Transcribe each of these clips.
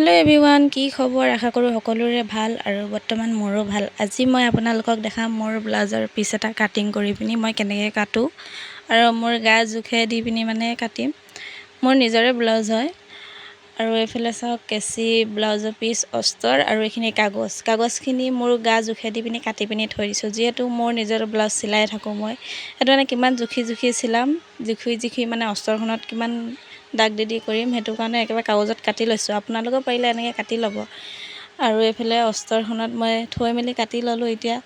Hello everyone কি খবৰ? আশা কৰোঁ সকলোৰে ভাল আৰু বৰ্তমান মোৰো ভাল। আজি মই আপোনালোকক দেখাম মোৰ ব্লাউজৰ পিচ এটা কাটিং কৰি পিনি মই কেনেকৈ কাটোঁ আৰু মোৰ গা জোখে দি পিনি মানে কাটিম। মোৰ নিজৰে ব্লাউজ হয়। আৰু এইফালে চাওক কেঁচি, ব্লাউজৰ পিচ, অস্তৰ আৰু এইখিনি কাগজ। কাগজখিনি মোৰ গা জোখে দি পিনি কাটি পিনি থৈ দিছোঁ। যিহেতু মোৰ নিজৰ ব্লাউজ চিলাই থাকোঁ মই, সেইটো মানে কিমান জুখি জুখি চিলাম, জুখি জুখি মানে অস্তৰখনত কিমান দাগ দি দি কৰিম, সেইটো কাৰণে একেবাৰে কাগজত কাটি লৈছোঁ। আপোনালোকেও পাৰিলে এনেকৈ কাটি ল'ব। আৰু এইফালে অস্তৰখনত মই থৈ মেলি কাটি ল'লোঁ এতিয়া।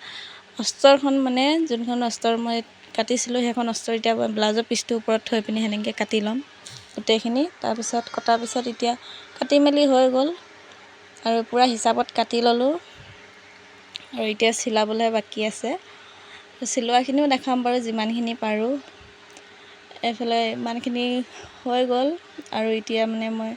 অস্তৰখন মানে যোনখন অস্তৰ মই কাটিছিলোঁ, সেইখন অস্তৰ এতিয়া ব্লাউজৰ পিচটোৰ ওপৰত থৈ পিনি সেনেকৈ কাটি ল'ম। গোটেইখিনি তাৰপিছত কটাৰ পিছত এতিয়া কাটি মেলি হৈ গ'ল আৰু পূৰা হিচাপত কাটি ল'লোঁ আৰু এতিয়া চিলাবলৈ বাকী আছে। চিলোৱাখিনিও দেখাম বাৰু যিমানখিনি পাৰোঁ। এইফালে ইমানখিনি হৈ গ'ল আৰু এতিয়া মানে মই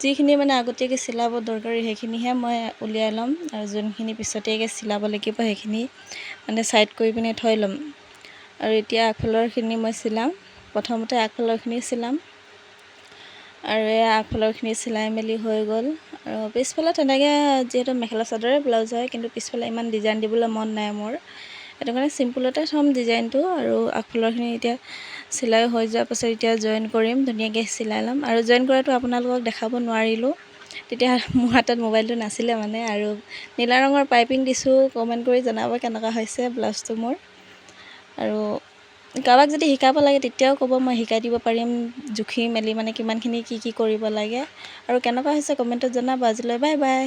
যিখিনি মানে আগতীয়াকৈ চিলাব দৰকাৰী সেইখিনিহে মই উলিয়াই ল'ম আৰু যোনখিনি পিছতীয়াকৈ চিলাব লাগিব সেইখিনি মানে ছাইড কৰি পিনে থৈ ল'ম। আৰু এতিয়া আগফালৰখিনি মই চিলাম প্ৰথমতে আগফালৰখিনি চিলাম। আৰু এই আগফালৰখিনি চিলাই মেলি হৈ গ'ল। আৰু পিছফালে তেনেকৈ যিহেতু মেখেলা চাদৰে ব্লাউজ হয় কিন্তু পিছফালে ইমান ডিজাইন দিবলৈ মন নাই মোৰ। সেইটো কাৰণে চিম্পুলতে থ'ম ডিজাইনটো আৰু আগফালৰখিনি এতিয়া চিলাই হৈ যোৱাৰ পাছত এতিয়া জইন কৰিম ধুনীয়াকৈ চিলাই ল'ম। আৰু জইন কৰাটো আপোনালোকক দেখাব নোৱাৰিলোঁ। তেতিয়া মোৰ হাতত মোবাইলটো নাছিলে মানে আৰু নীলা ৰঙৰ পাইপিং দিছোঁ। কমেণ্ট কৰি জনাব কেনেকুৱা হৈছে ব্লাউজটো মোৰ। আৰু কাৰোবাক যদি শিকাব লাগে তেতিয়াও ক'ব মই শিকাই দিব পাৰিম জুখি মেলি মানে কিমানখিনি কি কি কৰিব লাগে। আৰু কেনেকুৱা হৈছে কমেণ্টত জনাব। আজিলৈ বাই বাই।